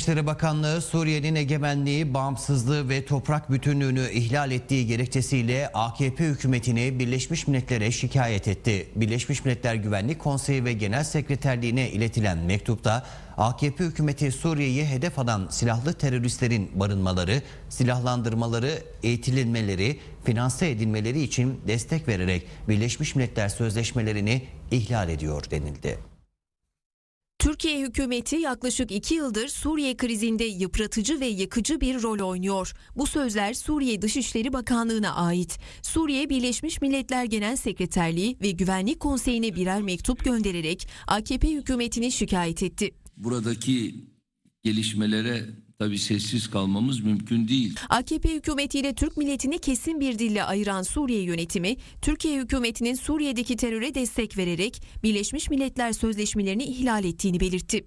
Dışişleri Bakanlığı Suriye'nin egemenliği, bağımsızlığı ve toprak bütünlüğünü ihlal ettiği gerekçesiyle AKP hükümetini Birleşmiş Milletler'e şikayet etti. Birleşmiş Milletler Güvenlik Konseyi ve Genel Sekreterliğine iletilen mektupta AKP hükümeti Suriye'yi hedef alan silahlı teröristlerin barınmaları, silahlandırmaları, eğitilmeleri, finanse edilmeleri için destek vererek Birleşmiş Milletler sözleşmelerini ihlal ediyor denildi. Türkiye hükümeti yaklaşık iki yıldır Suriye krizinde yıpratıcı ve yıkıcı bir rol oynuyor. Bu sözler Suriye Dışişleri Bakanlığı'na ait. Suriye Birleşmiş Milletler Genel Sekreterliği ve Güvenlik Konseyi'ne birer mektup göndererek AKP hükümetini şikayet etti. buradaki gelişmelere tabii sessiz kalmamız mümkün değil. AKP hükümetiyle Türk milletini kesin bir dille ayıran Suriye yönetimi, Türkiye hükümetinin Suriye'deki teröre destek vererek Birleşmiş Milletler sözleşmelerini ihlal ettiğini belirtti.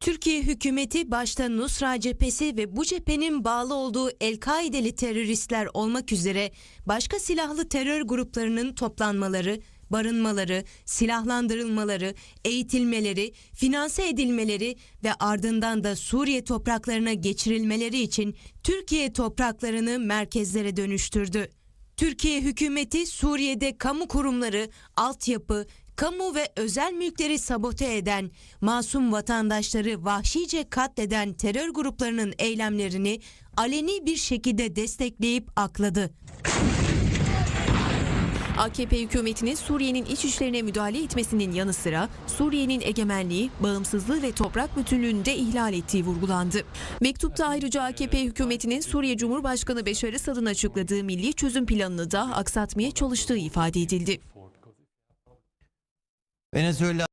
Türkiye hükümeti başta Nusra cephesi ve bu cephenin bağlı olduğu El-Kaideli teröristler olmak üzere başka silahlı terör gruplarının toplanmaları, barınmaları, silahlandırılmaları, eğitilmeleri, finanse edilmeleri ve ardından da Suriye topraklarına geçirilmeleri için Türkiye topraklarını merkezlere dönüştürdü. Türkiye hükümeti Suriye'de kamu kurumları, altyapı, kamu ve özel mülkleri sabote eden, masum vatandaşları vahşice katleden terör gruplarının eylemlerini aleni bir şekilde destekleyip akladı. AKP hükümetinin Suriye'nin iç işlerine müdahale etmesinin yanı sıra Suriye'nin egemenliği, bağımsızlığı ve toprak bütünlüğünü de ihlal ettiği vurgulandı. Mektupta ayrıca AKP hükümetinin Suriye Cumhurbaşkanı Beşar Esad'ın açıkladığı milli çözüm planını da aksatmaya çalıştığı ifade edildi. Venezuela